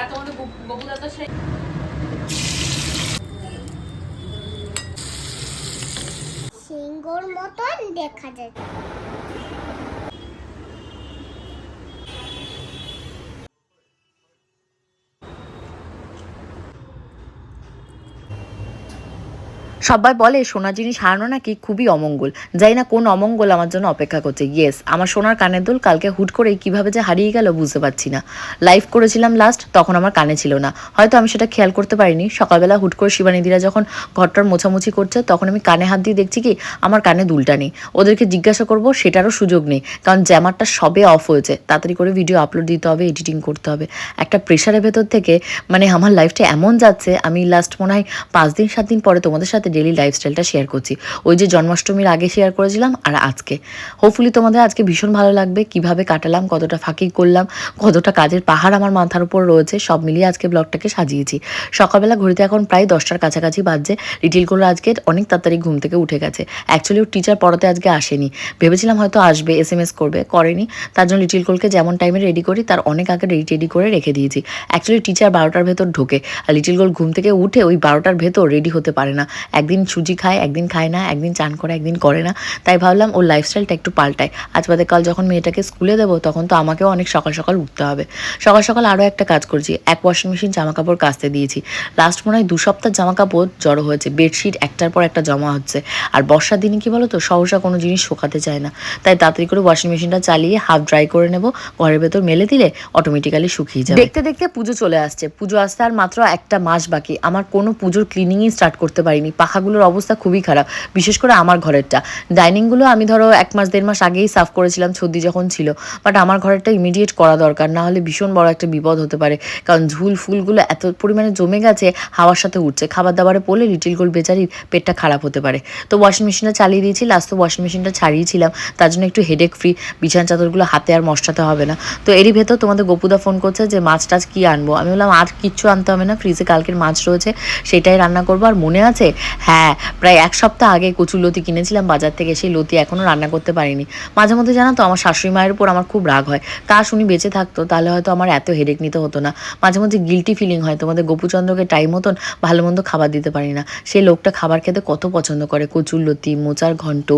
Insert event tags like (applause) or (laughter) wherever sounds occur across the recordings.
আর সিংহর মতন দেখা যায়। সবাই বলে, সোনার জিনিস হারানো নাকি খুবই অমঙ্গল। যাই না কোন অমঙ্গল আমার জন্য অপেক্ষা করছে। ইয়েস আমার সোনার কানের দুল কালকে হুট করে কীভাবে যে হারিয়ে গেল বুঝতে পারছি না। লাইভ করেছিলাম লাস্ট তখন আমার কানে ছিল না। হয়তো আমি সেটা খেয়াল করতে পারিনি। সকালবেলা হুট করে শিবানিদিরা যখন ঘরটার মোছামুছি করছে, তখন আমি কানে হাত দিয়ে দেখছি কি, আমার কানে দুলটা নেই। ওদেরকে জিজ্ঞাসা করব, সেটারও সুযোগ নেই। কারণ জ্যামারটা সবে অফ হয়েছে। তাড়াতাড়ি করে ভিডিও আপলোড দিতে হবে এডিটিং করতে হবে। একটা প্রেশারের ভেতর থেকে মানে আমার লাইফটা এমন যাচ্ছে, আমি লাস্ট মনে হয় পাঁচ দিন, সাত দিন পরে তোমাদের সাথে ডেলি লাইফস্টাইলটা শেয়ার করছি। ওই যে জন্মাষ্টমীর আগে শেয়ার করেছিলাম আর আজকে। হোপফুলি তোমাদের আজকে ভীষণ ভালো লাগবে, কীভাবে কাটালাম, কতটা ফাঁকি করলাম, কতটা কাজের পাহাড় আমার মাথার উপর রয়েছে, সব মিলিয়ে আজকে ব্লগটাকে সাজিয়েছি। সকালবেলা ঘড়িতে এখন প্রায় দশটার কাছাকাছি বাজছে করে আজকে, অনেক তাড়াতাড়ি ঘুম থেকে উঠে গেছে। অ্যাকচুয়ালি ওর টিচার পড়াতে আজকে আসেনি। ভেবেছিলাম হয়তো আসবে এস এম এস করবে, করেনি। তার জন্য লিটিল কোলকে যেমন টাইমে রেডি করি, তার অনেক আগে রেডি টেডি করে রেখে দিয়েছি। অ্যাকচুয়ালি টিচার বারোটার ভেতর ঢোকে, আর লিটিল গোল ঘুম থেকে উঠে ওই বারোটার ভেতর রেডি হতে পারে না। একদিন সুজি খায়, একদিন খায় না, একদিন চান করে, একদিন করে না। তাই ভাবলাম ওর লাইফস্টাইলটা একটু পাল্টায় আজ বাদে কাল যখন মেয়েটাকে স্কুলে দেবো, তখন তো আমাকেও অনেক সকাল সকাল উঠতে হবে। সকাল সকাল আরও একটা কাজ করছি, এক ওয়াশিং মেশিন জামা কাপড় কাচতে দিয়েছি। লাস্ট মনে হয় দু সপ্তাহ জামা কাপড় জড়ো হয়েছে বেডশিট একটার পর একটা জমা হচ্ছে। আর বর্ষার দিনে কি বলো তো সহসা কোনো জিনিস শোকাতে চায় না। তাই তাড়াতাড়ি করে ওয়াশিং মেশিনটা চালিয়ে হাফ ড্রাই করে নেব, ঘরের ভেতর মেলে দিলে অটোমেটিক্যালি শুকিয়ে যাবে। দেখতে দেখতে পুজো চলে আসছে। পুজো আসতে আর মাত্র একটা মাস বাকি। আমার কোনো পুজোর ক্লিনিংই স্টার্ট করতে পারিনি। পাখাগুলোর অবস্থা খুবই খারাপ, বিশেষ করে আমার ঘরেরটা। ডাইনিংগুলো আমি ধরো এক মাস, দেড় মাস আগেই সাফ করেছিলাম সর্দি যখন ছিল বাট আমার ঘরেরটা ইমিডিয়েট করা দরকার, না হলে ভীষণ বড় একটা বিপদ হতে পারে, কারণ ঝুল ফুলগুলো এত পরিমাণে জমে গেছে, হাওয়ার সাথে উঠছে খাবার দাবারে পড়লে লিটিল গোল বেচারির পেটটা খারাপ হতে পারে। তো ওয়াশিং মেশিনটা চালিয়ে দিয়েছি লাস্ট তো ওয়াশিং মেশিনটা ছাড়িয়েছিলাম, তার জন্য একটু হেডেক ফ্রি বিছানা চাদরগুলো হাতে আর মশাতে হবে না। তো এরই ভেতর তোমাদের গোপুদা ফোন করছে যে, মাছ টাছ কী আনব? আমি বললাম, আর কিচ্ছু আনতে হবে না ফ্রিজে কালকের মাছ রয়েছে, সেটাই রান্না করব। আর মনে আছে হ্যাঁ প্রায় এক সপ্তাহ আগে কচুর লতি কিনেছিলাম বাজার থেকে, সেই লতি এখনও রান্না করতে পারিনি। মাঝে মধ্যে জানো তো, আমার শাশুড়ি মায়ের উপর আমার খুব রাগ হয়। তা শুনি বেঁচে থাকতো, তাহলে হয়তো আমার এত হেডেক নিতে হতো না। মাঝে মধ্যে গিলটি ফিলিং হয়, তোমাদের গোপুচন্দ্রকে টাইম মতন ভালো মন্দ খাবার দিতে পারি না। সেই লোকটা খাবার খেতে কত পছন্দ করে, কচুর লতি, মোচার ঘন্ট,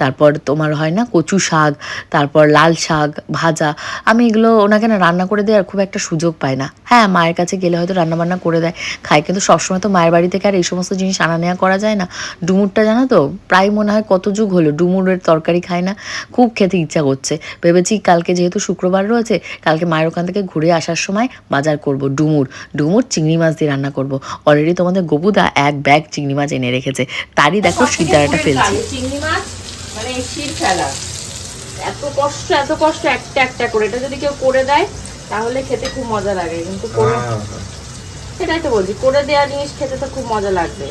তারপর তোমার হয় না কচু শাক, তারপর লাল শাক, ভাজা। আমি এগুলো ওনাকে না রান্না করে দেওয়ার খুব একটা সুযোগ পায় না। হ্যাঁ মায়ের কাছে গেলে হয়তো রান্না বান্না করে দেয় খাই কিন্তু সবসময় তো মায়ের বাড়ি থেকে আর এই সমস্ত জিনিস আনা নেওয়া করা যায় না। ডুমুরটা জানো তো? প্রায় মনে হয় কত যুগ হলো ডুমুরের তরকারি খায় না। খুব খেতে ইচ্ছা করছে। ভেবেছি কালকে যেহেতু শুক্রবার রয়েছে কালকে মায়ের ওখান থেকে ঘুরে আসার সময় বাজার করব ডুমুর। ডুমুর চিংড়ি মাছ দিয়ে রান্না করব। অলরেডি তোমাদের গবুদা এক ব্যাগ চিংড়ি মাছ এনে রেখেছে। তারই দেখো সিদ্ধারাটা ফেলছে। চিংড়ি মাছ মানে ফেলা। এত কষ্ট এত কষ্ট একটা একটা করে। এটা যদি কেউ করে দেয় তাহলে খেতে খুব মজা লাগে। কিন্তু করে সেটাই তো বলছি করে দেওয়া জিনিস খেতে তো খুব মজা লাগবে।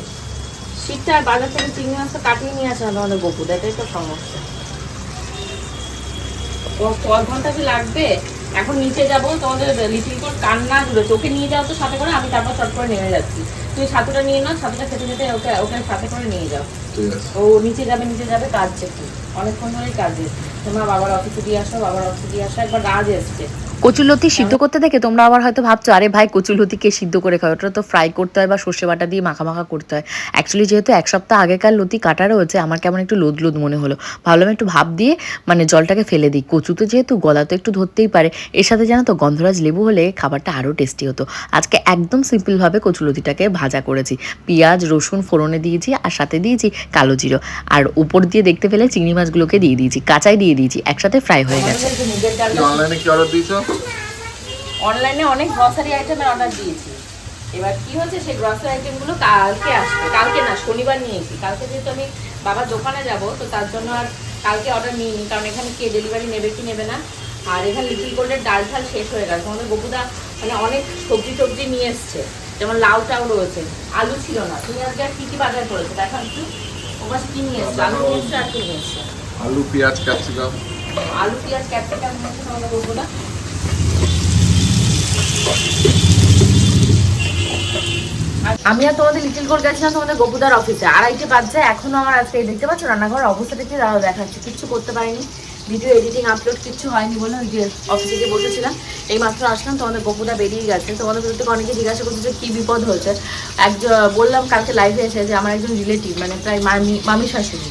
শীতটা বাজার থেকে চিংড়ি মাছটা কাটিয়ে নিয়ে আসে না তোমাদের বকুদা এটাই তো সমস্যা। কয় ঘণ্টা কি লাগবে এখন নিচে যাব তোমাদের লিটিল কোট কান্না জুড়ে ওকে নিয়ে যাও তো সাথে করে আমি তারপর চট করে নেমে যাচ্ছি। তুই ছাতুটা নিয়ে নাও ছাতুটা খেতে খেতে ওকে ওকে সাথে করে নিয়ে যাও। ও নিচে যাবে নিচে যাবে কাজছে কি অনেকক্ষণ ধরেই কাজে তোমার বাবার অফিসে দিয়ে আসো বাবার অফিসে দিয়ে আসো একবার রাজ এসছে। কচুলতি সিদ্ধ করতে দেখে তোমরা আবার হয়তো ভাবছ, আরে ভাই কচুলতি কে সিদ্ধ করে খাও ওটা তো ফ্রাই করতে হয় বা সর্ষে বাটা দিয়ে মাখা মাখা করতে হয়। অ্যাকচুয়ালি যেহেতু এক সপ্তাহ আগেকার লতি কাটা রয়েছে, আমার কেমন একটু লোদ লোদ মনে হলো। ভাবলাম একটু ভাব দিয়ে মানে জলটাকে ফেলে দিই। কচু তো যেহেতু গলা তো একটু ধরতেই পারে, এর সাথে জানো তো, গন্ধরাজ লেবু হলে খাবারটা আরও টেস্টি হতো। আজকে একদম সিম্পলভাবে কচুলতিটাকে ভাজা করেছি। পেঁয়াজ, রসুন ফোড়নে দিয়েছি আর সাথে দিয়েছি কালো জিরো। আর উপর দিয়ে দেখতে পেলে চিংড়ি মাছগুলোকে দিয়ে দিয়েছি, কাঁচাই দিয়ে দিয়েছি, একসাথে ফ্রাই হয়ে গেছে। অনলাইনে কি অর্ডার দিয়েছ? অনলাইনে অনেক গ্রসারি আইটেমের অর্ডার দিয়েছি। এবার কি হচ্ছে সেই গ্রসারি আইটেমগুলো কালকে আসবে। কালকে না শনিবার নিয়েছি কালকে যেহেতু আমি বাবার দোকানে যাব তো তার জন্য আর কালকে অর্ডার নিইনি। কারণ এখানে কে ডেলিভারি নেবে কি নেবে না। আর এখানে লিটিল গোল্ডের ডাল ঠাল শেষ হয়ে গেছে। আমাদের গপুদা মানে অনেক সবজি টবজি নিয়ে এসছে। যেমন লাউ টাউ রয়েছে আলু ছিল না। তুমি আজকে আর কি কি বাজার করেছ? দেখো একটু। ওবার কি নিয়ে এসছে? আলু নিয়ে এসছে আর কি নিয়ে এসছে? আলু পেঁয়াজ ক্যাপসিকাম। আলু পেঁয়াজ ক্যাপসিকাম নিয়ে এসছে আমাদের গপুদা আমি আর তোমাদের লিটিল গোল গেছিলাম তোমাদের গপুদার অফিসে আড়াইটে বাজছে, এখনও আমার আজকে দেখতে পাচ্ছ রান্নাঘরের অবস্থা কি দাঁড়াও দেখাচ্ছি। কিচ্ছু করতে পারিনি। ভিডিও এডিটিং আপলোড কিচ্ছু হয়নি বলে ওই যে অফিসে গিয়ে বসেছিলাম। এই মাত্র আসলাম, তোমাদের গপুদা বেরিয়ে গেছে। তোমাদের ভিতর থেকে অনেকে জিজ্ঞাসা করছে যে কী বিপদ হয়েছে। একজন বললাম কালকে লাইভে এসে যে আমার একজন রিলেটিভ মানে প্রায় মামি মামি শাশুড়ি।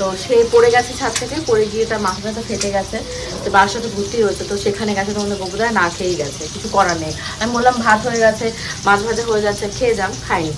তো সে পড়ে গেছে ছাদ থেকে পড়ে গিয়ে তার মাথা ব্যথা ফেটে গেছে। তো সাথে ভর্তি হয়েছে তো সেখানে গেছে তোমাদের গপুদায় না খেয়েই গেছে কিছু করার নেই। আমি বললাম ভাত হয়ে গেছে মাছ ভাজা হয়ে যাচ্ছে খেয়ে যান খাইনি।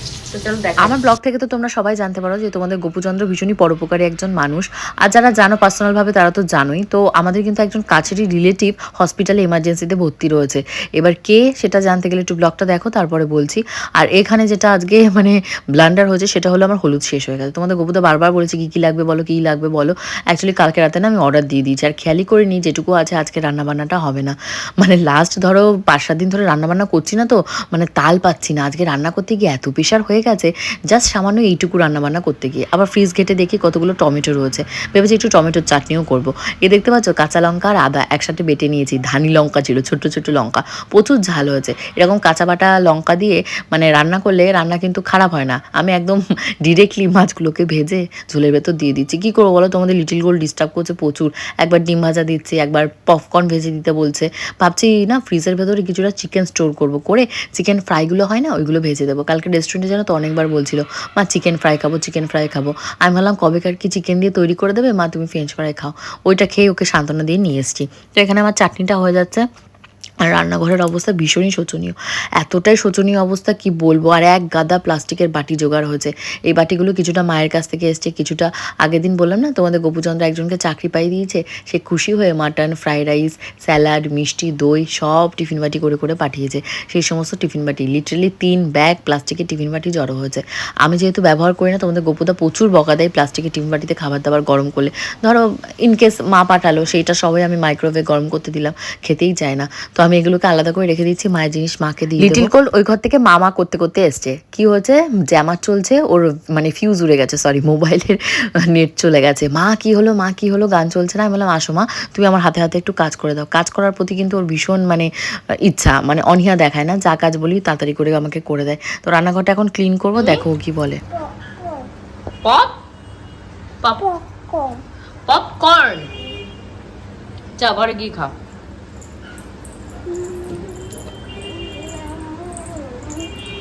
দেখ আমার ব্লগ থেকে তো তোমরা সবাই জানতে পারো যে তোমাদের গোপুচন্দ্র ভীষণই পরোপকারী একজন মানুষ। আর যারা জানো পার্সোনালভাবে তারা তো জানোই। তো আমাদের কিন্তু একজন কাছেরই রিলেটিভ হসপিটালে এমার্জেন্সিতে ভর্তি রয়েছে। এবার কে সেটা জানতে গেলে একটু ব্লগটা দেখো তারপরে বলছি। আর এখানে যেটা আজকে মানে ব্লান্ডার হয়েছে সেটা হলো আমার হলুদ শেষ হয়ে গেছে। তোমাদের গোপুদা বারবার বলেছে কি কি লাগবে বলো কি লাগবে বলো। অ্যাকচুয়ালি কালকে রাতে না আমি অর্ডার দিয়ে দিয়েছি। আর খেয়ালই করিনি যেটুকু আছে আজকে রান্নাবান্নাটা হবে না। মানে লাস্ট ধরো পাঁচ সাত দিন ধরে রান্নাবান্না করছি না তো মানে তাল পাচ্ছি না। আজকে রান্না করতে গিয়ে এত প্রেশার হয়ে গেছে জাস্ট সামান্য এইটুকু রান্নাবান্না করতে গিয়ে। আবার ফ্রিজ ঘেটে দেখি কতগুলো টমেটো রয়েছে। ভেবেছি একটু টমেটোর চাটনিও করব। এ দেখতে পাচ্ছ কাঁচা লঙ্কা আর আদা একসাথে বেটে নিয়েছি। ধানি লঙ্কা ছিল, ছোট্ট ছোট্ট লঙ্কা। প্রচুর ঝাল হয়েছে। এরকম কাঁচা বাটা লঙ্কা দিয়ে মানে রান্না করলে রান্না কিন্তু খারাপ হয় না। আমি একদম ডিরেক্টলি মাছগুলোকে ভেজে ঝোলের ভেতর দিয়ে দিচ্ছি। কী করব বলো? তোমাদের লিটিল গোল্ড ডিস্টার্ব করছে প্রচুর। একবার ডিম ভাজা দিচ্ছি, একবার পপকর্ন ভেজে দিতে বলছে। ভাবছি না ফ্রিজের ভেতরে কিছুটা চিকেন স্টোর করব। করে চিকেন ফ্রাইগুলো হয় না, ওইগুলো ভেজে দেবো। কালকে রেস্টুরেন্টে যেন তো অনেকবার বলছিল, মা চিকেন ফ্রাই খাব চিকেন ফ্রাই খাব। আমি ভাবলাম কবেকার কি চিকেন দিয়ে তৈরি করে দেবে? মা, তুমি ফ্রেঞ্চ ফ্রাই খাও। ওইটা খেয়ে ওকে সান্ত্বনা দিয়ে নিয়ে এসেছি। তো এখানে আমার চাটনিটা হয়ে যাচ্ছে। আর রান্নাঘরের অবস্থা ভীষণই শোচনীয়। এতটাই শোচনীয় অবস্থা, কি বলব? আর এক গাদা প্লাস্টিকের বাটি জোগাড় হয়েছে। এই বাটিগুলো কিছুটা মায়ের কাছ থেকে এসছে, কিছুটা আগের দিন বললাম না, তোমাদের গোপুচন্দ্র একজনকে চাকরি পাই দিয়েছে, সে খুশি হয়ে মাটন ফ্রাইড রাইস স্যালাড মিষ্টি, দই সব টিফিন বাটি করে করে পাঠিয়েছে। সেই সমস্ত টিফিন বাটি লিটারালি তিন ব্যাগ প্লাস্টিকের টিফিন বাটি জড়ো হয়েছে। আমি যেহেতু ব্যবহার করি না, তোমাদের গোপুদা প্রচুর বকা দেয় প্লাস্টিকের টিফিন বাটিতে খাবার দাবার গরম করলে। ধরো ইনকেস মা পাঠালো, সেইটা সবাই আমি মাইক্রোওয়েভে গরম করতে দিলাম, খেতেই চায় না। তো আমি এগুলোকে আলাদা করে রেখে দিচ্ছি মায়ের জিনিস মাকে দিই লিটিল কোল ওই ঘর থেকে মামা করতে করতে এসছে। কি হয়েছে? জ্যামার চলছে ওর মানে ফিউজ উড়ে গেছে সরি মোবাইলের নেট চলে গেছে। মা কি হলো? মা কি হলো? গান চলছে না? আমি বললাম আসো মা তুমি আমার হাতে হাতে একটু কাজ করে দাও। কাজ করার প্রতি কিন্তু ওর ভীষণ মানে ইচ্ছা মানে অনীহা দেখায় না। যা কাজ বলি তাড়াতাড়ি করে আমাকে করে দেয়। তো রান্নাঘরটা এখন ক্লিন করব দেখো কি বলে। পপ পপ পপকর্ন যা ঘরে গিয়ে খাও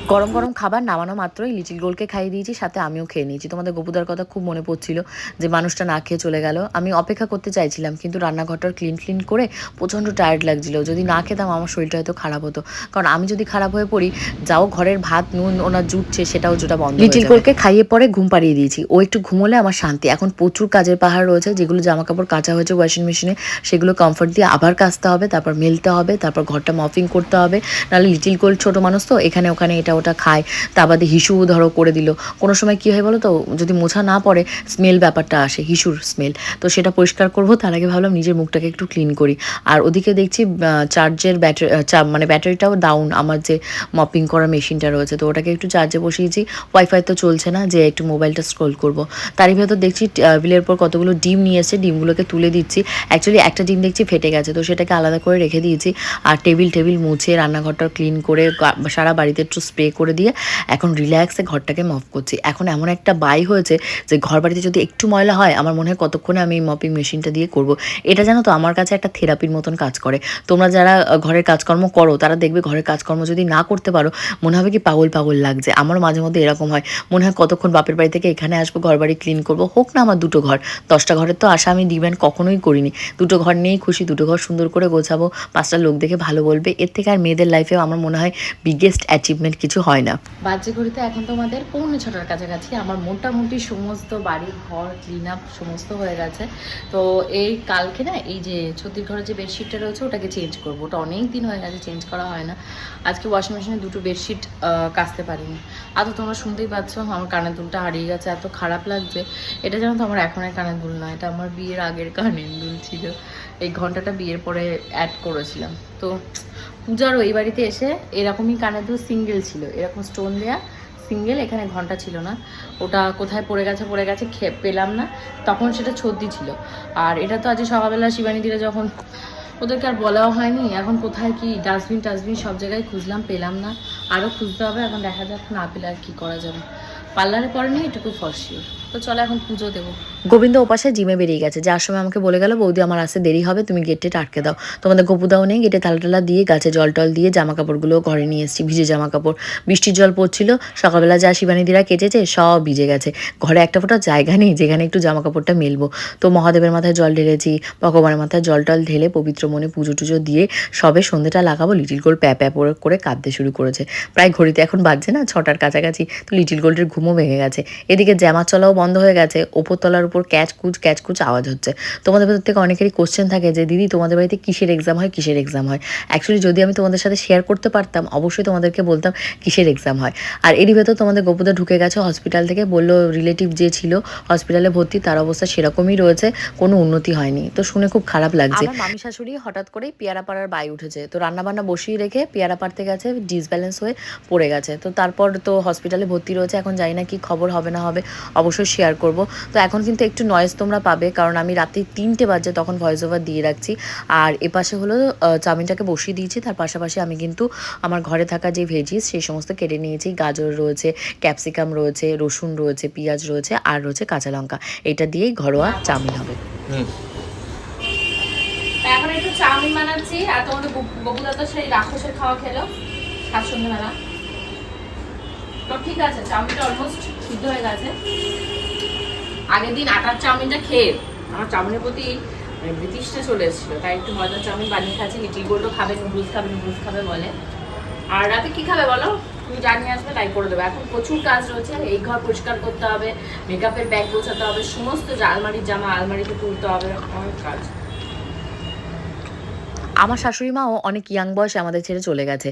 গরম গরম খাবার নামানো মাত্রই লিটিল গোলকে খাইয়ে দিয়েছি সাথে আমিও খেয়ে নিয়েছি। তোমাদের গোপুদার কথা খুব মনে পড়ছিল যে মানুষটা না খেয়ে চলে গেল। আমি অপেক্ষা করতে চাইছিলাম কিন্তু রান্নাঘরটা ক্লিন ক্লিন করে প্রচণ্ড টায়ার্ড লাগছিল। যদি না খেতাম আমার শরীরটা হয়তো খারাপ হতো। কারণ আমি যদি খারাপ হয়ে পড়ি যাও ঘরের ভাত নুন ওনার জুটছে সেটাও যেটা বন্ধ লিটিল গোলকে খাইয়ে পরে ঘুম পাড়িয়ে দিয়েছি। ও একটু ঘুমোলে আমার শান্তি। এখন প্রচুর কাজের পাহাড় রয়েছে যেগুলো জামা কাপড় কাচা হয়েছে ওয়াশিং মেশিনে সেগুলো কমফর্ট দিয়ে আবার কাচতে হবে তারপর মেলতে হবে তারপর ঘরটা মফিং করতে হবে। নাহলে লিটিল গোল্ড ছোট মানুষ তো এখানে ওখানে এটা ওটা খায়, তা বাদে হিসু ধরো করে দিল। কোনো সময় কি হয় বলো তো যদি মোছা না পড়ে স্মেল ব্যাপারটা আসে, হিসুর স্মেল তো সেটা পরিষ্কার করব, তার আগে ভাবলাম নিজের মুখটাকে একটু ক্লিন করি। আর ওদিকে দেখছি চার্জের ব্যাটারি মানে ব্যাটারিটাও ডাউন আমার যে মপিং করা মেশিনটা রয়েছে। তো ওটাকে একটু চার্জে বসিয়েছি। ওয়াইফাই তো চলছে না, যে একটু মোবাইলটা স্ক্রোল করব। তারই ভেতর দেখছি টেবিলের পর কতগুলো ডিম নিয়ে এসে ডিমগুলোকে তুলে দিচ্ছি। অ্যাকচুয়ালি একটা ডিম দেখছি ফেটে গেছে, তো সেটাকে আলাদা করে রেখে দিয়েছি। আর টেবিল টেবিল মুছে রান্নাঘরটা ক্লিন করে সারা বাড়িতে একটু স্প্রে করে দিয়ে এখন রিল্যাক্সে ঘরটাকে মপ করছি। এখন এমন একটা বাই হয়েছে যে ঘর বাড়িতে যদি একটু ময়লা হয়, আমার মনে হয় কতক্ষণে আমি মপিং মেশিনটা দিয়ে করব। এটা জানো তো, আমার কাছে একটা থেরাপির মতন কাজ করে। তোমরা যারা ঘরের কাজকর্ম করো, তারা দেখবে ঘরের কাজকর্ম যদি না করতে পারো, মনে হবে কি পাগল পাগল লাগছে। আমার মাঝে মধ্যে এরকম হয়। মনে হয় কতক্ষণ বাপের বাড়ি থেকে এখানে আসব ঘর বাড়ি ক্লিন করব। হোক না আমার দুটো ঘর। দশটা ঘরের তো আশা আমি ডিম্যান্ড কখনোই করিনি। দুটো ঘর নিয়েই খুশি, দুটো ঘর সুন্দর করে গোছাবো। পাঁচটা লোক দেখে ভালো বলবে। এর থেকে আর মেয়েদের লাইফেও আমার মনে হয় বিগেস্ট অ্যাচিভমেন্ট কিছু হয় না। বাজে ঘড়িতে এখন তোমাদের পৌনে ছটার কাছাকাছি? আমার মোটামুটি সমস্ত বাড়ি, ঘর ক্লিন আপ সমস্ত হয়ে গেছে। তো এই কালকে না, এই যে ছত্রিশ ঘরের যে বেডশিটটা রয়েছে, ওটাকে চেঞ্জ করব। ওটা অনেক দিন হয়ে গেছে চেঞ্জ করা হয় না। আজকে ওয়াশিং মেশিনে দুটো বেডশিট কাচতে পারিনি। আর তো তোমরা শুনতেই পাচ্ছ, আমার কানের দুলটা হারিয়ে গেছে, এত খারাপ লাগছে। এটা যেন তো আমার এখনের কানের দুল না, এটা আমার বিয়ের আগের কানের দুল ছিল। এই ঘন্টাটা বিয়ের পরে অ্যাড করেছিলাম। তো পূজারও এই বাড়িতে এসে এরকমই কানের দু সিঙ্গেল ছিল, এরকম স্টোন দেয়া সিঙ্গেল, এখানে ঘণ্টা ছিল না। ওটা কোথায় পড়ে গেছে পড়ে গেছে খে- পেলাম না। তখন সেটা ছর্দি ছিল। আর এটা তো আজকে সকালবেলা শিবানী দিলে যখন ওদেরকে আর বলাও হয়নি, এখন কোথায় কি ডাস্টবিন টাস্টবিন সব জায়গায় খুঁজলাম, পেলাম না। আরও খুঁজতে হবে, এখন দেখা যাক না পেলে আর কী করা যাবে। পার্লারে পরে নিয়ে এটুকু ফর শিওর তো চলো এখন পুজো দেবো। গোবিন্দ ওপাশে জিমে বেরিয়ে গেছে। যার সময় আমাকে বলে গেল, বৌদি, আমার আসতে দেরি হবে, তুমি গেটে আটকে দাও। তোমাদের গপুদাও নেই গেটে তালা টালা দিয়ে গাছে জল টল দিয়ে জামা কাপড়গুলো ঘরে নিয়ে এসেছি, ভিজে জামা কাপড় বৃষ্টির জল পড়ছিল, সকালবেলা যা শিবানীদিরা কেচেছে, সব ভিজে গেছে। ঘরে একটা ফোটা জায়গা নেই, যেখানে একটু জামা কাপড়টা মেলবো। তো মহাদেবের মাথায় জল ঢেলেছি, ভগবানের মাথায় জল টল ঢেলে পবিত্র মনে পুজো টুজো দিয়ে সবে সন্ধ্যেটা লাগাবো লিটিল গোল্ড প্যা প্যা করে করে কাঁদতে শুরু করেছে। প্রায় ঘড়িতে এখন বাজছে না, ছটার কাছাকাছি, তো লিটিল গোল্ডের ঘুমও ভেঙে গেছে। এদিকে জামা চলাও বন্ধ হয়ে গেছে ওপরতলার উপর ক্যাচ কুচ ক্যাচ কুচ আওয়াজ হচ্ছে। তোমাদের ভেতর থেকে অনেকেরই কোশ্চেন থাকে যে, দিদি, তোমাদের বাড়িতে কিসের এক্সাম হয়, কিসের এক্সাম হয়? অ্যাকচুয়ালি যদি আমি তোমাদের সাথে শেয়ার করতে পারতাম, অবশ্যই তোমাদেরকে বলতাম কিসের এক্সাম হয়। আর এরই ভেতর তোমাদের গোপুদা ঢুকে গেছে হসপিটাল থেকে, বলল রিলেটিভ যে ছিল হসপিটালে ভর্তি, তার অবস্থা সেরকমই রয়েছে, কোনো উন্নতি হয়নি। তো শুনে খুব খারাপ লাগছে। মামি শাশুড়ি হঠাৎ করেই পেয়ারা পাড়ার বাই উঠেছে। তো রান্না বান্না বসিয়ে রেখে পেয়ারা পাড়তে গেছে ডিসব্যালেন্স হয়ে পড়ে গেছে। তো তারপর তো হসপিটালে ভর্তি রয়েছে, এখন জানি না কি খবর হবে না হবে। অবশ্যই শেয়ার করব। তো এখন কিন্তু একটু নয়েজ তোমরা পাবে কারণ আমি রাত্রি তিনটে বাজে তখন ভয়েস ওভার দিয়ে রাখছি। আর এপাশে হলো চাউমিনটাকে বসিয়ে দিয়েছি তার পাশাপাশি আমি কিন্তু আমার ঘরে থাকা যে ভেজিস সেই সমস্ত কেটে নিয়েছি। গাজর রয়েছে ক্যাপসিকাম রয়েছে রসুন রয়েছে পেঁয়াজ রয়েছে আর রয়েছে কাঁচা লঙ্কা। এটা দিয়েই ঘরোয়া চাউমিন হবে। এখন একটু চাউমিন বানাচ্ছি আর তোমাদের বকুদা তো সেই রাক্ষসের খাওয়া খেলো। সাত সন্ধ্যেবেলা তো ঠিক আছে চাউমিনটা অলমোস্ট সিদ্ধ হয়ে গেছে। আগের দিন আটার চাউমিনটা খেয়ে আমার চাউমিনের প্রতি ব্রিটিশটা চলে এসেছিল, তাই একটু মজার চাউমিন বানিয়ে খাচ্ছি, লিটিল গোল্ডও খাবে, নুডলস খাবে নুডলস খাবে বলে। আর রাতে কি খাবে বলো? তুমি জানিয়ে আসবে তাই করে দেবে। এখন প্রচুর কাজ রয়েছে, এই ঘর পরিষ্কার করতে হবে মেকআপের ব্যাগ গোছাতে হবে, সমস্ত যে আলমারির জামা, আলমারিতে তুলতে হবে, অনেক কাজ। আমার শাশুড়ি মাও অনেক ইয়াং বয়সে আমাদের ছেড়ে চলে গেছে।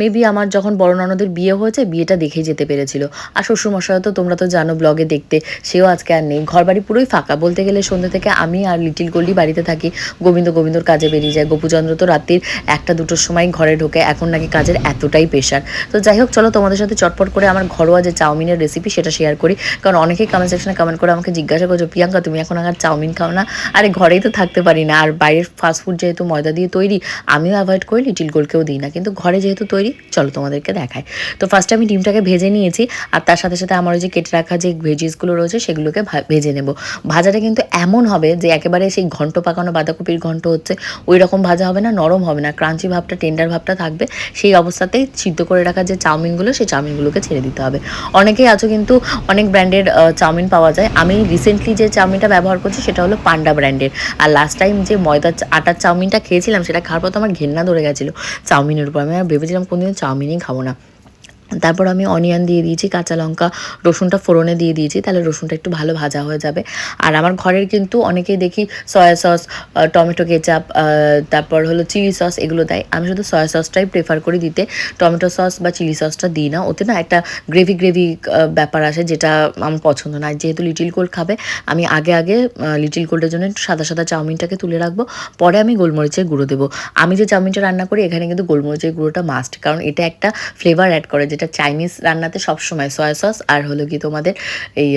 মেবি আমার যখন বড় ননদের বিয়ে হয়েছে, বিয়েটা দেখে যেতে পেরেছিল। আর শ্বশুরমশাই তো তোমরা তো জানো ব্লগে দেখতে, সেও আজকে আর নেই। ঘর বাড়ি পুরোই ফাঁকা। বলতে গেলে সন্ধ্যে থেকে আমি আর লিটিল গোল্ডি বাড়িতে থাকি। গোবিন্দ গোবিন্দর কাজে বেরিয়ে যায়। গোপুচন্দ্র তো রাত্রির একটা দুটোর সময় ঘরে ঢোকে। এখন নাকি কাজের এতটাই প্রেশার তো যাই হোক, চলো তোমাদের সাথে চটপট করে আমার ঘরোয়া যে চাউমিনের রেসিপি সেটা শেয়ার করি। কারণ অনেকেই কমেন্ট সেকশনে কমেন্ট করে আমাকে জিজ্ঞাসা করছ, প্রিয়াঙ্কা, তুমি এখন আর চাউমিন খাও না? আরে, ঘরেই তো থাকতে পারি না। আর বাইরের ফাস্টফুড যেহেতু ময়দা দিয়ে তৈরি, আমিও অ্যাভয়েড করি লিটিল গোলকেও দিই না। কিন্তু ঘরে যেহেতু তৈরি, চলো তোমাদেরকে দেখায় তো ফার্স্টে আমি ডিমটাকে ভেজে নিয়েছি, আর তার সাথে সাথে আমার ওই যে কেটে রাখা যে ভেজিসগুলো রয়েছে, সেগুলোকে ভেজে নেব। ভাজাটা কিন্তু এমন হবে যে একেবারে সেই ঘন্ট পাকানো বাঁধাকপির ঘন্ট হচ্ছে, ওই রকম ভাজা হবে না, নরম হবে না ক্রাঞ্চি ভাবটা টেন্ডার ভাবটা থাকবে। সেই অবস্থাতেই সিদ্ধ করে রাখা যে চাউমিনগুলো, সেই চাউমিনগুলোকে ছেড়ে দিতে হবে। অনেকেই আছো কিন্তু অনেক ব্র্যান্ডের চাউমিন পাওয়া যায়। আমি রিসেন্টলি যে চাউমিনটা ব্যবহার করছি, সেটা হলো পান্ডা ব্র্যান্ডের আর লাস্ট টাইম যে ময়দা আটার চাউমিনটা খেয়েছিলাম সেটা খাওয়ার পর তো আমার ঘেন্না ধরে গেছিল। চাউমিনের উপর আমি আর ভেবেছিলাম কোনদিন চাউমিনই খাব না। তারপর আমি অনিয়ন দিয়ে দিয়েছি, কাঁচা লঙ্কা, রসুনটা ফোড়নে দিয়ে দিয়েছি, তাহলে রসুনটা একটু ভালো ভাজা হয়ে যাবে। আর আমার ঘরের কিন্তু অনেকেই দেখি সয়া সস টমেটো কেচাপ তারপর হলো চিলি সস এগুলো দেয়। আমি শুধু সয়া সসটাই প্রেফার করি দিতে। টমেটো সস বা চিলি সসটা দিই না, ওতে না একটা গ্রেভি গ্রেভি ব্যাপার আসে যেটা আমার পছন্দ না। যেহেতু লিটিল গোল্ড খাবে, আমি আগে আগে লিটিল গোল্ডের জন্য একটু সাদা সাদা চাউমিনটাকে তুলে রাখব। পরে আমি গোলমরিচের গুঁড়ো দেবো। আমি যে চাউমিনটা রান্না করি, এখানে কিন্তু গোলমরিচের গুঁড়োটা মাস্ট কারণ এটা একটা ফ্লেভার অ্যাড করে, যেটা চাইনিজ রান্নাতে সবসময় সয়া সস আর হলো কি তোমাদের এই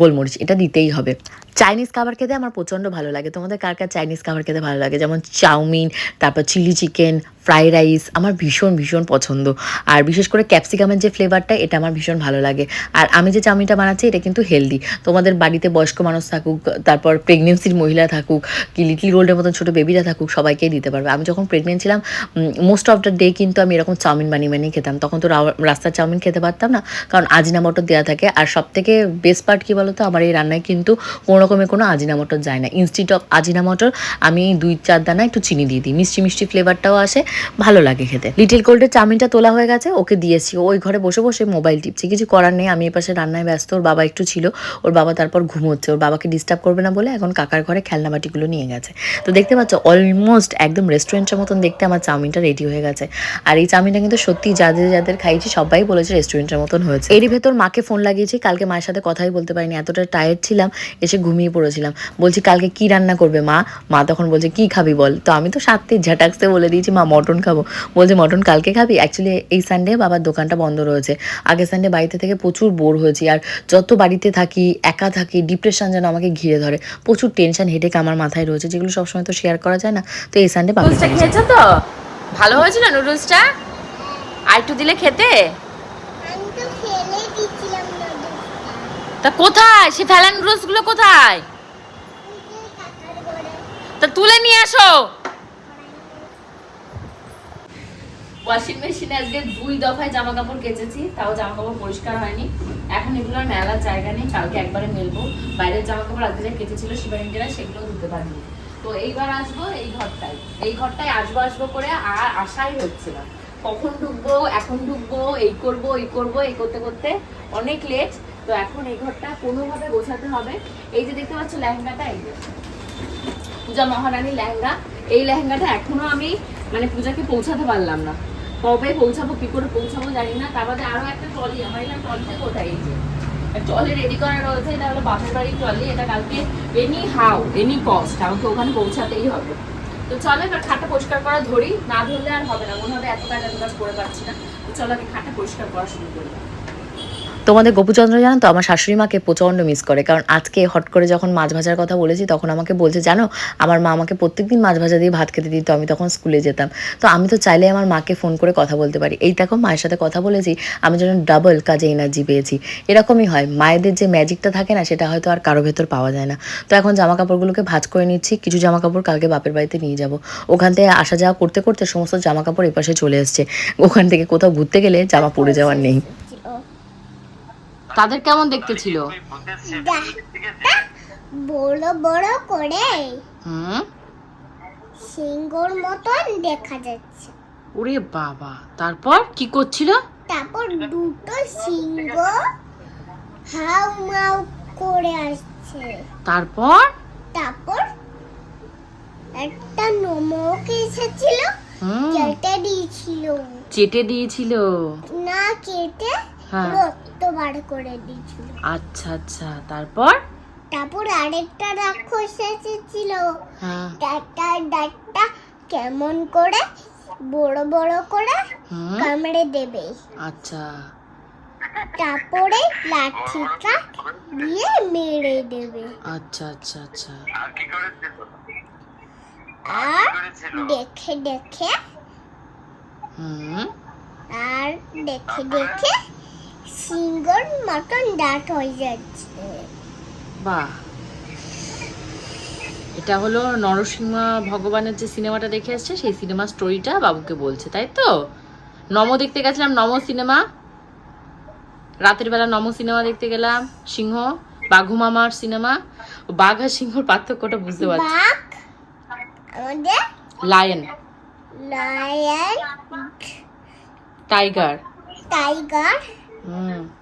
গোলমরিচ, এটা দিতেই হবে। চাইনিজ খাবার খেতে আমার প্রচণ্ড ভালো লাগে। তোমাদের কার কার চাইনিজ খাবার খেতে ভালো লাগে? যেমন চাউমিন, তারপর চিলি চিকেন ফ্রাইড রাইস আমার ভীষণ ভীষণ পছন্দ। আর বিশেষ করে ক্যাপসিকামের যে ফ্লেভারটা এটা আমার ভীষণ ভালো লাগে। আর আমি যে চাউমিনটা বানাচ্ছি, এটা কিন্তু হেলদি তোমাদের বাড়িতে বয়স্ক মানুষ থাকুক, তারপর প্রেগনেন্সির মহিলা থাকুক, কি লিটল গোল্ডের মতন ছোটো বেবিরা থাকুক, সবাইকেই দিতে পারবে। আমি যখন প্রেগনেন্ট ছিলাম মোস্ট অফ দ্য ডে কিন্তু আমি এরকম চাউমিন বানিয়ে বানিয়ে খেতাম। তখন তো রাস্তার চাউমিন খেতে পারতাম না। কারণ আজিনা মটর দেওয়া থাকে। আর সব থেকে বেস্ট পার্ট কী বলতো? আমার এই রান্নায় কিন্তু কোনো রকমের কোনো আজিনা মটর যায় না। ইনস্টিট অফ আজিনা মটর, আমি দুই চার দানা একটু চিনি দিয়ে দিই। মিষ্টি মিষ্টি ফ্লেভারটাও আসে, ভালো লাগে খেতে। লিটিল গোল্ডের চাউমিনটা তোলা হয়ে গেছে, ওকে দিয়েছি। ওই ঘরে বসে বসে মোবাইল টিপছে। কিছু করার নেই। আমি এপাশে রান্নায় ব্যস্ত। ওর বাবা একটু ছিল। ওর বাবা তারপর ঘুমোচ্ছে। ওর বাবাকে ডিস্টার্ব করবে না বলে এখন কাকার ঘরে খেলনা বাটিগুলো নিয়ে গেছে। তো দেখতে পাচ্ছ অলমোস্ট একদম রেস্টুরেন্টের মতন দেখতে আমার চাউমিনটা রেডি হয়ে গেছে। আর এই চাউমিনটা কিন্তু সত্যি যাদের যাদের খাইছি সবাই বলেছে রেস্টুরেন্টের মতন হয়েছে। এরই ভেতর মাকে ফোন লাগিয়েছি কালকে মায়ের সাথে কথাই বলতে পারিনি এতটা টায়ার্ড ছিলাম এসে ঘুমিয়ে পড়েছিলাম। বলছি কালকে কি রান্না করবে মা? মা তখন বলছে কি খাবি বল? তো আমি তো সাথে ঝাটাক্সে বলে দিয়েছি মা মটন খাব। বলছে মটন কালকে খাবি? অ্যাকচুয়ালি এই সানডে বাবার দোকানটা বন্ধ রয়েছে। আগে সানডে বাড়িতে থেকে প্রচুর বোর হয়েছি আর যত বাড়িতে থাকি একা থাকি ডিপ্রেশন যেন আমাকে ঘিরে ধরে প্রচুর টেনশন হেডেক আমার মাথায় রয়েছে যেগুলো সবসময় তো শেয়ার করা যায় না। তো এই সানডে বাবা খেয়েছো তো? ভালো হয়েছিল নুডলসটা আর একটু দিলে খেতে? আমি তো কোথায়? সে ফ্যালানগুলো কোথায়? তা তুলে নিয়ে আসো। ওয়াশিং মেশিনে আজকে দুই দফায় জামা কাপড় কেচেছি তাও জামা কাপড় পরিষ্কার হয়নি। এখন এগুলো আর মেলার জায়গা নেই কালকে একবারে মেলবো। বাইরের জামা কাপড় আজকে যা কেচেছিল শিবারিঙ্গেরা সেগুলো ধুতে পারিনি। তো এইবার আসব এই ঘরটায়। এই ঘরটায় আসব আসব করে আর আশাই হচ্ছে না। কখন ঢুকবো এখন ঢুকবো এই করব এই করব, এই করতে করতে অনেক লেট তো এখন এই ঘরটা কোনোভাবে গোছাতে হবে। এই যে দেখতে পাচ্ছ লেহেঙ্গাটা, এই পূজা মহারানী লেহেঙ্গা। এই লেহেঙ্গাটা এখনও আমি মানে পূজাকে পৌঁছাতে পারলাম না। কবে পৌঁছাবো, কি করে পৌঁছাবো জানি না। তার বাদে আরও একটা ট্রলি আমার এখানে ট্রলিতে কোথায়? এই যে ট্রলি রেডি করা রয়েছে, এটা হলো বাপের বাড়ির ট্রলি এটা কালকে এনি হাউ এনি কস্ট আমাকে ওখানে পৌঁছাতেই হবে। তো চলো এবার খাটটা পরিষ্কার করা ধরি, না ধরলে আর হবে না। মনে হবে এত কাজ এত কাজ করে পারছি না। তো চলো আমি খাটটা পরিষ্কার করা শুরু করি। তোমাদের গোপুচন্দ্র জানো তো? আমার শাশুড়ি মাকে প্রচণ্ড মিস করে। কারণ আজকে হট করে যখন মাছ ভাজার কথা বলেছি, তখন আমাকে বলছে, জানো, আমার মা আমাকে প্রত্যেকদিন মাছ ভাজা দিয়ে ভাত খেতে দিত, আমি তখন স্কুলে যেতাম। তো আমি তো চাইলে আমার মাকে ফোন করে কথা বলতে পারি। এই দেখো, মায়ের সাথে কথা বলেছি, আমি যেন ডাবল কাজে এনার্জি পেয়েছি। এরকমই হয়। মায়েদের যে ম্যাজিকটা থাকে না, সেটা হয়তো আর কারও ভেতর পাওয়া যায় না। তো এখন জামা কাপড়গুলোকে ভাজ করে নিচ্ছি, কিছু জামা কাপড় কালকে বাপের বাড়িতে নিয়ে যাব। ওখান থেকে আসা যাওয়া করতে করতে সমস্ত জামা কাপড় এপাশে চলে এসছে। ওখান থেকে কোথাও ঘুরতে গেলে জামা পরে যাওয়ার নেই। তাদের কেমন দেখতে ছিল? বড় বড় করে হুম? সিংহর মতন দেখা যাচ্ছে। ওরে বাবা তারপর কি করছিল? তারপর দুটো সিংহ হাউ মাউ করে আসছে। তারপর? তারপর একটা নমক এসেছিল কেটে দিয়েছিল। চেটে দিয়েছিল। না কেটে হ্যাঁ। রক্ত বার করে দিয়েছিল। আচ্ছা আচ্ছা তারপর? তারপর আরেকটা রাক্ষস এসেছিল। হ্যাঁ। ডাক্তার কেমন করে বড় বড় করে কামড়ে দেবে। আচ্ছা। তারপরে লাঠিটা দিয়ে মেরে দেবে। আচ্ছা আচ্ছা আচ্ছা। আর দেখে দেখে হুম। আর দেখে দেখে মতন দাঁত হয়ে যাচ্ছে। বাহ। এটা হলো নরসিংহ ভগবানের যে সিনেমাটা দেখে এসছে সেই সিনেমা স্টোরিটা বাবুকে বলছে তাই তো? নম দেখতে গেছিলাম নম সিনেমা। রাতের বেলা নম সিনেমা দেখতে গেলাম সিংহ বাঘু মামার সিনেমা। বাঘ আর সিংহর পার্থক্যটা বুঝতে পারছি। লায়ন। Lion tiger. টাইগার। হুম।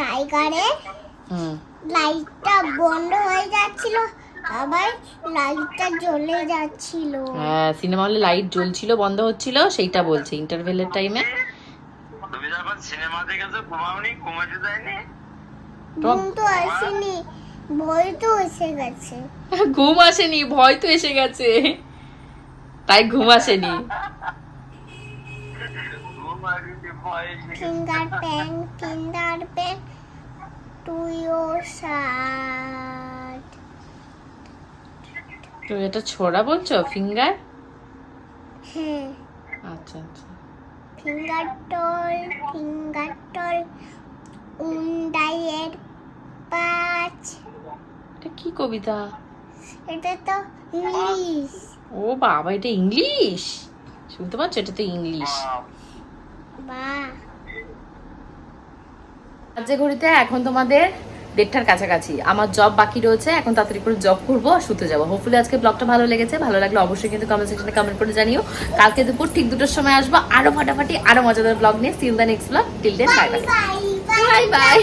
টাইগারের হুম। লাইটটা বন্ধ হয়ে যাচ্ছিল আবার লাইটটা জ্বলে যাচ্ছিল। হ্যাঁ সিনেমা হলে লাইট জ্বলছিল বন্ধ হচ্ছিল সেইটা বলছে ইন্টারভেলের টাইমে তুমি যখন সিনেমা দেখেছ ঘুমাওনি ঘুমাতে যায়নি? ঘুম তো আসেনি ভয় তো এসে গেছে। (laughs) ঘুম আসেনি ভয় তো এসে গেছে। তাই ঘুম আসেনি। ঘুম আসেনি। গেছে। ফিঙ্গার প্যান ফিঙ্গার প্যান তুইও শার্ট তো এটা ছোড়া বলছো? ফিঙ্গার হ্যাঁ। আচ্ছা আচ্ছা। ফিঙ্গার টল ফিঙ্গার টল উন্ডাইয়ের পাঁচ। এটা কি কবিতা? এটা তো ইংলিশ ও বাবা এটা ইংলিশ শুনতে পাচ্ছ? এটা তো ইংলিশ যে ঘড়িতে এখন তোমাদের দেড়টার কাছাকাছি। আমার জব বাকি রয়েছে এখন তাড়াতাড়ি করে জব করব আর শুতে যাব। হোপফুলি আজকে ব্লগটা ভালো লেগেছে। ভালো লাগলে অবশ্যই কিন্তু কমেন্ট সেকশনে কমেন্ট করে জানিও। কালকে দুপুর ঠিক দুটোর সময় আসব। আরও ফাটাফাটি আরও মজাদার ব্লগ নিয়ে। See the next blog till then bye bye bye bye bye